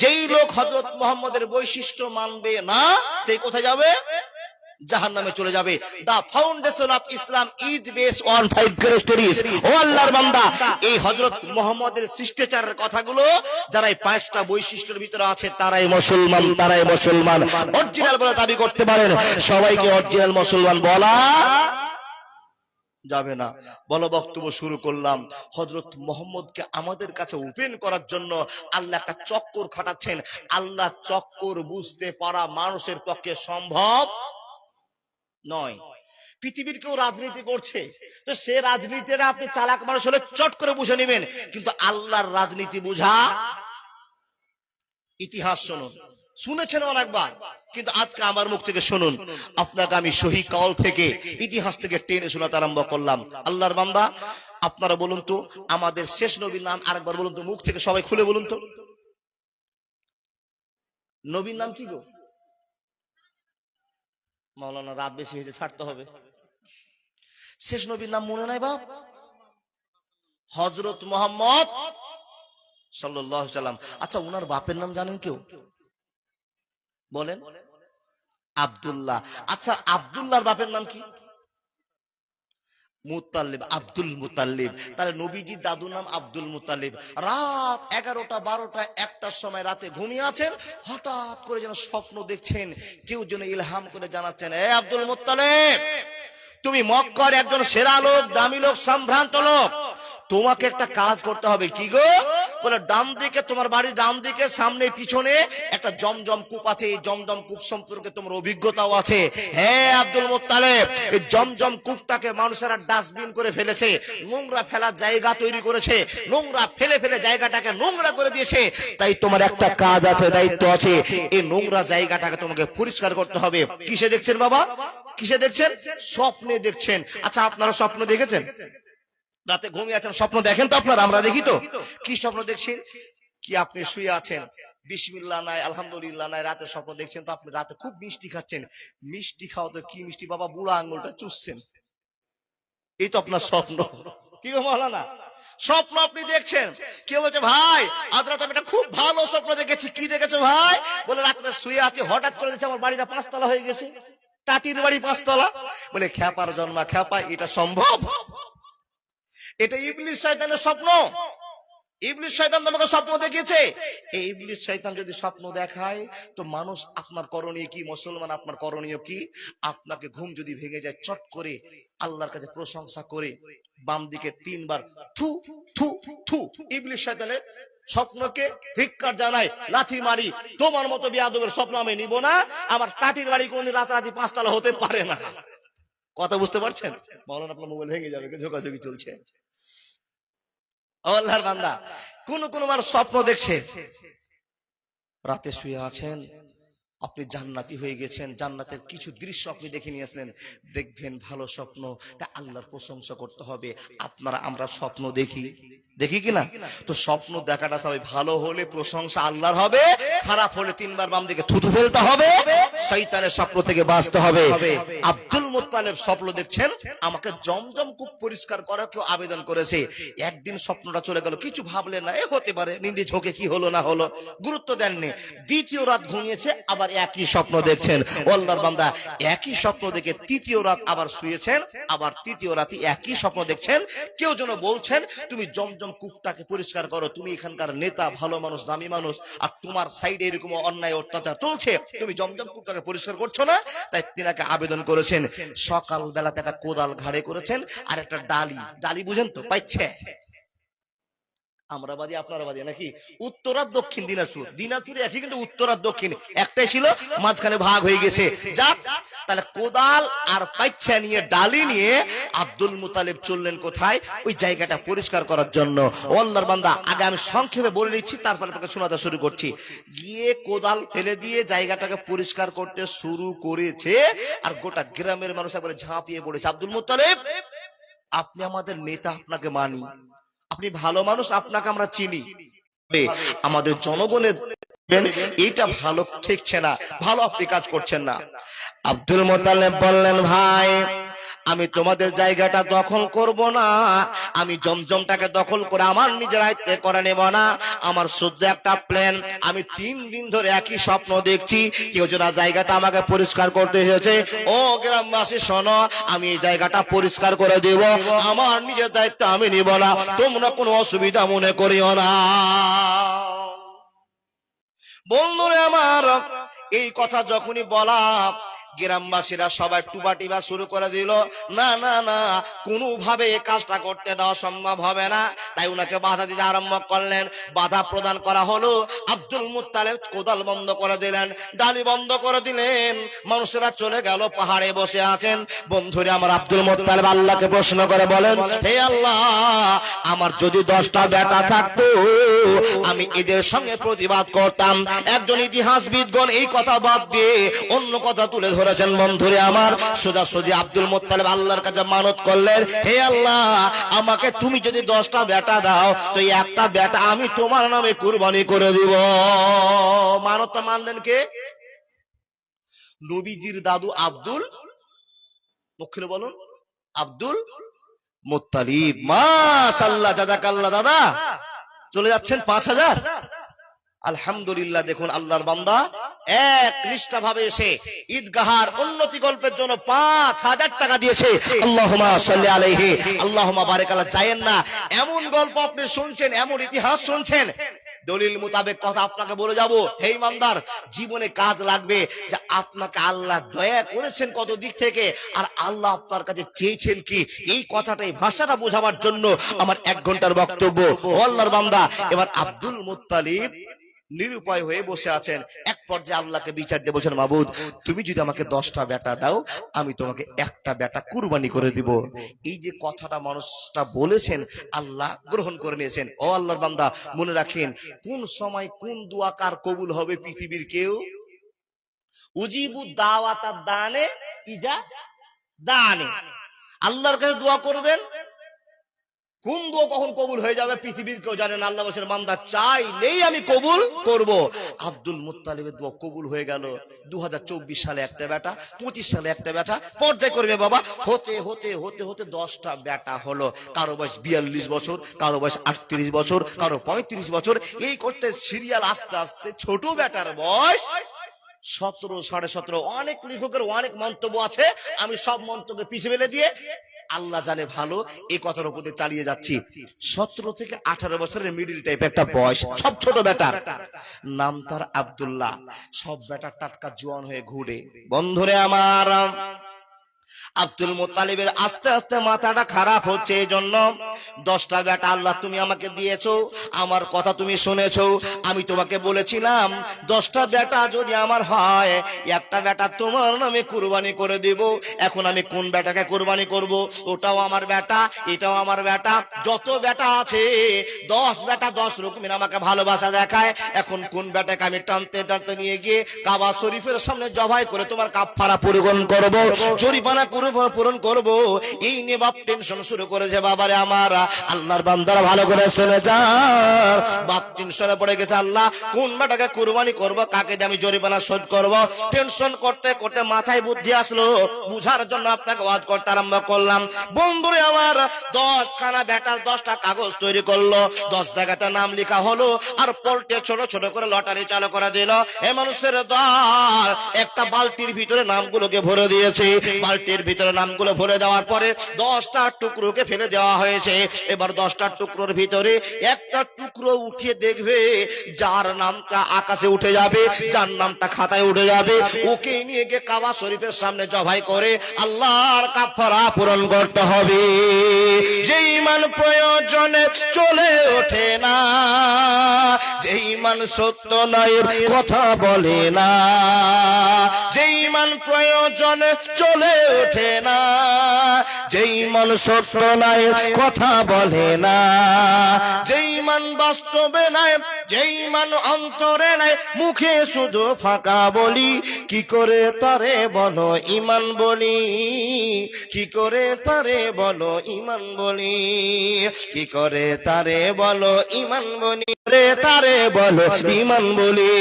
যেই লোক হজরত মোহাম্মদের বৈশিষ্ট্য মানবে না, সে কোথায় যাবে? জাহান নামে চলে যাবে। The foundation of Islam is base on five characteristics ও আল্লাহর বান্দা, এই হযরত মুহাম্মদের শিষ্টাচারের কথাগুলো যারা এই পাঁচটা বৈশিষ্ট্যের ভিতরে আছে, তারাই মুসলমান তারাই মুসলমান। অরিজিনাল বলে দাবি করতে পারেন। সবাইকে অরিজিনাল মুসলমান বলা যাবে না। বলো বক্তব্য শুরু করলাম। হজরত মোহাম্মদকে আমাদের কাছে ওপেন করার জন্য আল্লাহ একটা চক্কর খাটাচ্ছেন। আল্লাহ চক্কর বুঝতে পারা মানুষের পক্ষে সম্ভব নয়। পৃথিবীর কেউ রাজনীতি করছে তো সে রাজনীতিটা আপনি চালাক মানুষ হলে চট করে বুঝে নেবেন। কিন্তু আল্লাহর রাজনীতি বুঝা ইতিহাস শুনুন শুনেছেন অনেকবার কিন্তু আজকে আমার মুখ থেকে শুনুন, আপনাকে আমি সহি কল থেকে, ইতিহাস থেকে টেনে শোনাতে আরম্ভ করলাম। আল্লাহর বান্দা, আপনারা বলুন তো, আমাদের শেষ নবীর নাম আরেকবার বলুন তো, মুখ থেকে সবাই খুলে বলুন তো। নবীর নাম কি গো? মাওলানা, রাত বেশি হয়েছে, ছাড়তে হবে। শেষ নবীর নাম মনে নাই বাপ? হজরত মোহাম্মদ সাল্লাম আচ্ছা উনার বাপের নাম জানেন কেউ? বলেন। আব্দুল্লাহ। আচ্ছা আব্দুল্লাহর বাপের নাম কি? মুতাল্লিব আব্দুল মুতাল্লিব। তাহলে নবীজির দাদুর নাম আব্দুল মুতাল্লিব। রাত এগারোটা বারোটা একটার সময় রাতে ঘুমিয়ে আছেন হঠাৎ করে যেন স্বপ্ন দেখছেন কেউ যেন ইলহাম করে জানাচ্ছেন এ আব্দুল মুতাল্লিব তুমি মক্কার একজন সেরা লোক দামি লোক সম্ভ্রান্ত লোক। তোমাকে একটা কাজ করতে হবে কি গো? বলে, ডান দিকে তোমার বাড়ির ডান দিকে, সামনে, পিছনে একটা জমজম কূপ আছে। এই জমজম কূপ সম্পর্কে তোমার অভিজ্ঞতাও আছে। হ্যাঁ আব্দুল মোত্তালেব, এই জমজম কূপটাকে মানুষেরা ডাস্টবিন করে ফেলেছে, নোংরা ফেলার জায়গা তৈরি করেছে, নোংরা ফেলে ফেলে জায়গাটাকে নোংরা করে দিয়েছে। তাই তোমার একটা কাজ আছে, দায়িত্ব আছে, এই নোংরা জায়গাটাকে তোমাকে পরিষ্কার করতে হবে। কিসে দেখছেন বাবা? কিসে দেখছেন? স্বপ্নে দেখছেন। আচ্ছা আপনারা স্বপ্ন দেখেছেন? রাতে ঘুমিয়ে আছেন, স্বপ্ন দেখেন তো আপনারা, আমরা দেখি তো। কি স্বপ্ন দেখছেন? কি আপনি শুয়ে আছেন? বিসমিল্লাহ নাই, আলহামদুলিল্লাহ নাই, রাতে স্বপ্ন দেখছেন তো আপনি রাতে খুব মিষ্টি খাচ্ছেন। মিষ্টি খাওয়া তো কি মিষ্টি, বাবা বুড়া আঙ্গুলটা চুষছেন। এই তো আপনার স্বপ্ন। কি গো স্বপ্ন আপনি দেখছেন? কেউ বলছে, ভাই, আজ রাতে আমি একটা খুব ভালো স্বপ্ন দেখেছি। কি দেখেছ, ভাই? বলে, রাতে শুয়ে আছে, হঠাৎ করে দেখছি আমার বাড়িটা পাঁচতলা হয়ে গেছে। টাটির বাড়ি পাঁচতলা। বলে, খ্যাপার জন্মা, খ্যাপা, এটা সম্ভব? এটা ইবলিশ শয়তানের স্বপ্ন। ইবলিশ শয়তান তোমাকে স্বপ্ন দেখিয়েছে। এই শয়তান যদি স্বপ্ন দেখায়, তো মানুষ আপনার করণীয় কি? মুসলমান আপনার করণীয় কি? আপনাকে ঘুম যদি ভেঙে যায়, চট করে আল্লাহর কাছে প্রশংসা করে বাম দিকে তিনবার থু থু থু। ইবলিশ শয়তানের স্বপ্নকে ধিক্কার জানায়, লাথি মারি, তোমার মতো বিয়াদবের স্বপ্ন আমি নিব না। আমার টাটির বাড়ি কোনদিন রাতারাতি পাঁচতলা হতে পারে না। কথা বুঝতে পারছেন? মৌলানা আপনার মোবাইল ভেঙে যাবে, ঝোকাঝুকি চলছে। আল্লাহর বান্দা, কোন কোন মানুষ স্বপ্ন দেখছে, রাতে শুয়ে আছেন, আপনি জান্নাতি হয়ে গেছেন, জান্নাতের কিছু দৃশ্য আপনি দেখে নিয়ে আসলেন দেখবেন ভালো স্বপ্ন, তা আল্লাহর প্রশংসা করতে হবে, আপনারা, আমরা স্বপ্ন দেখি দেখি কিনা? তো স্বপ্ন দেখাটা সবাই ভালো হলে প্রশংসা আল্লাহর হবে, খারাপ হলে তিনবার বাম দিকে থুতু ফেলতে হবে শৈতানের স্বপ্ন থেকে বাঁচতে হবে আব্দুল মোত্তালেব স্বপ্ন দেখছেন, আমাকে জমজম খুব পরিষ্কার করার কেউ আবেদন করেছে। একদিন স্বপ্নটা চলে গেল, কিছু ভাবলেন না, এ হতে পারে, নিন্দে ঝোঁকে কি হলো না হলো, গুরুত্ব দেননি। দ্বিতীয় রাত ঘুমিয়েছে, আবার একই স্বপ্ন দেখছেন। ওল্লার বান্দা, একই স্বপ্ন দেখে তৃতীয় রাত আবার শুয়েছেন, আবার তৃতীয় রাতে একই স্বপ্ন দেখছেন। কেউ যেন বলছেন, তুমি জমজম কূপটাকে পরিষ্কার করো, তুমি এখানকার নেতা, ভালো মানুষ, দামি মানুষ, আর তোমার সাইডে এরকম অন্যায় অত্যাচার চলছে, তুমি জমজম কূপটাকে পরিষ্কার করছ না? তাই তিনাকে আবেদন করেছেন। সকাল বেলাতে একটা কোদাল ঘাড়ে করেছেন আর একটা ডালি। ডালি বুঝেন তো পাইছে? আমরা বাদী, আপনারা বাদী, নাকি? উত্তর আর দক্ষিণ দিনাজপুর। দিনাজপুর একই কিন্তু উত্তর আর দক্ষিণ। একটাই ছিল, মাঝখানে ভাগ হয়ে গেছে। যাক, তাহলে কোদাল আর পাইচ্ছা নিয়ে, ডালি নিয়ে আব্দুল মুতালেব চললেন কোথায়? ওই জায়গাটা পরিষ্কার করার জন্য। ও আল্লাহর বান্দা, আগে আমি সংক্ষেপে বলে নিচ্ছি, তারপরে আপনাকে শোনাতে শুরু করছি। গিয়ে কোদাল ফেলে দিয়ে জায়গাটাকে পরিষ্কার করতে শুরু করেছে, আর গোটা গ্রামের মানুষ একবারে ঝাঁপিয়ে পড়েছে। আব্দুল মুতালেব, আপনি আমাদের নেতা, আপনাকে মানি। আপনি ভালো মানুষ, আপনাকে আমরা চিনি। আমাদের জনগণের এটা ভালো ঠিকছে না, ভালো আপনি কাজ করছেন না। আব্দুল মোতালেব বললেন, ভাই আমি তোমাদের জায়গাটা দখল করব না। আমি জমজমটাকে দখল করে আমার নিজের আয়ত্তে করে নেব না। আমার শুদ্ধ একটা প্ল্যান আমি তিন দিন ধরে একই স্বপ্ন দেখছি। কেউ যেন জায়গাটা আমাকে পরিষ্কার করতে এসেছে। ও গ্রামবাসী, শোনো, আমি এই জায়গাটা পরিষ্কার করে দেব। আমার নিজের দায়িত্ব আমি নিব না। তোমরা কোনো অসুবিধা মনে করিও না। বন্ধুরে আমার, এই কথা যখনই বলা গ্রামবাসীরা সবাই টুবা টিবা শুরু করে দিল, না না না, কোনোভাবে কাজটা করতে দেওয়া সম্ভব হবে না। তাই উনাকে বাধা দিতে আরম্ভ করলেন। বাধা প্রদান করা হলো। আব্দুল মুত্তালেব কোদাল বন্ধ করে দিলেন, ডালি বন্ধ করে দিলেন। মানুষেরা চলে গেল, পাহাড়ে বসে আছেন। বন্ধুরা, আমার আব্দুল মুত্তালেব আল্লাহকে প্রশ্ন করে বলেন, হে আল্লাহ, আমার যদি দশটা বেটা থাকতো, আমি এদের সঙ্গে প্রতিবাদ করতাম। একজন ইতিহাসবিদগণ এই কথা বাদ দিয়ে অন্য কথা তুলে ধরেছেন বন্ধুরে আমার সোজা সোজা আব্দুল মোত্তালেব আল্লাহর কাছে মানত করলেন, হে আল্লাহ, আমাকে তুমি যদি দশটা বেটা দাও, তো একটা বেটা আমি তোমার নামে কুরবানি করে দিব। মানতটা মানলেন কে? নবীজির দাদু আব্দুল মুখে বলুন, আব্দুল মোত্তালিব। মাশাল্লাহ জাজাকাল্লাহ দাদা। চলে যাচ্ছেন পাঁচ হাজার? আলহামদুলিল্লাহ, দেখুন আল্লাহর বান্দা দলিল মোতাবেক কথা আপনাকে বলে হে ইমানদার, জীবনে কাজ লাগবে যে আপনাকে আল্লাহ দয়া করেছেন কত দিক থেকে? আর আল্লাহ আপনার কাছে চেয়েছেন কি? এই কথাটাই ভাষাটা বোঝাবার জন্য আমার এক ঘণ্টার বক্তব্য। আল্লাহর এবার আব্দুল মুত্তালিব নিরুপায় হয়ে বসে আছেন। এক পর্যায়ে আল্লাহকে বিচার দিয়ে বলছেন, মাবুদ, তুমি যদি আমাকে দশটা বেটা দাও, আমি তোমাকে একটা বেটা কুরবানি করে দিব। এই যে কথাটা মানুষটা বলেছেন, আল্লাহ গ্রহণ করে নিয়েছেন। ও আল্লাহর বান্দা, মনে রাখেন, কোন সময় কোন দোয়া কার কবুল হবে পৃথিবীর কেউ? উজিবু দাওয়াতা দানে ইজা দানে। আল্লাহর কাছে দোয়া করবেন? কোন দোয়া কখন কবুল হয়ে যাবে পৃথিবীর কেউ জানেন আল্লাহ বলছেন, বান্দা চাইলেই আমি কবুল করব। আব্দুল মুত্তালিবের দোয়া কবুল হয়ে গেল। দুহাজার চব্বিশ সালে একটা বেটা পঁচিশ সালে একটা বেটা পর্যায় করবে বাবা। হতে হতে হতে হতে দশটা বেটা হলো। কারও বয়স বিয়াল্লিশ বছর, কারও বয়স আটত্রিশ বছর, কারও পঁয়ত্রিশ বছর। এই করতে সিরিয়াল আস্তে আস্তে ছোট বেটার বয়স সতেরো, সাড়ে সতেরো। অনেক লেখকের অনেক মন্তব্য আছে। আমি সব মন্তব্য পিছিয়ে দিয়ে আল্লাহ জানে ভালো এই কথার উপরে চালিয়ে যাচ্ছি। সতেরো থেকে আঠারো বছরের মিডিল টাইপ একটা বয়স সব ছোট বেটার নাম তার আবদুল্লাহ। সব বেটার টাটকা জোয়ান হয়ে ঘুরে। বন্ধুরে আমার আব্দুল মোতালিবের আস্তে আস্তে মাথাটা খারাপ হচ্ছে এই জন্য দশটা বেটা, আল্লাহ তুমি আমাকে দিয়েছ, আমার কথা তুমি শুনেছো, আমি তোমাকে বলেছিলাম, দশটা বেটা যদি আমার হয়, একটা বেটা তোমার নামে কুরবানি করে দিব, এখন আমি কোন বেটাকে কুরবানি করব? ওটাও আমার বেটা, এটাও আমার বেটা, যত বেটা আছে, দশ বেটা দশ রকমের আমাকে ভালোবাসা দেখায়, এখন কোন বেটাকে আমি টানতে টানতে নিয়ে গিয়ে কাবা শরীফের সামনে জবাই করে তোমার কাপড়া পূরণ করব জরিমানা করে পূরণ করব। এই নিয়ে বাপ টেনশন শুরু করেছে বাবারে আমার। আল্লাহর বান্দারা ভালো করে শুনে যা বাপ টেনশনে পড়ে গেছে, আল্লাহ, কোন বেটাকে কুরবানি করব, কাকে দিয়ে আমি জরিমানা শোধ করব? টেনশন করতে করতে মাথায় বুদ্ধি আসলো। বুঝার জন্য আপনাকে ওয়াজ করতে আরম্ভ করলাম। বন্ধুরে আমার দশ খানা বেটার দশটা কাগজ তৈরি করল। দশ জায়গাতে নাম লেখা হলো আর পোল্টে ছোট ছোট করে লটারি চালু করে দিল। এ মানুষের দল, একটা বালতির ভিতরে নামগুলোকে ভরে দিয়েছে। বালতির ভিতরে নামগুলো ভরে দেওয়ার পরে দশটা টুকরোকে ফেলে দেওয়া হয়েছে। এবার দশটা টুকরোর ভিতরে একটা টুকরো উঠিয়ে দেখবে যার নামটা আকাশে উঠে যাবে, যার নামটা খাতায় উঠে যাবে। ওকে নিয়ে গিয়ে কাবা শরীফের সামনে জবাই করে আল্লাহর কাফারা পূরণ করতে হবে। যে ইমান প্রয়োজনে চলে ওঠে না। ইমান সত্য নয়ের কথা বলে না। যে ইমান প্রয়োজন চলে ওঠে না। যে ইমান সত্য নয়ের কথা বলে না। যে ইমান বাস্তবে নাই যে মান অন্তরে নাই, মুখে শুধু ফাঁকা বলি, কি করে তারে বলো ইমান বলি? কি করে তারে বলো ইমান বলি? কি করে তারে বলো ইমান বলি? রে তারে বলো ইমান বলি?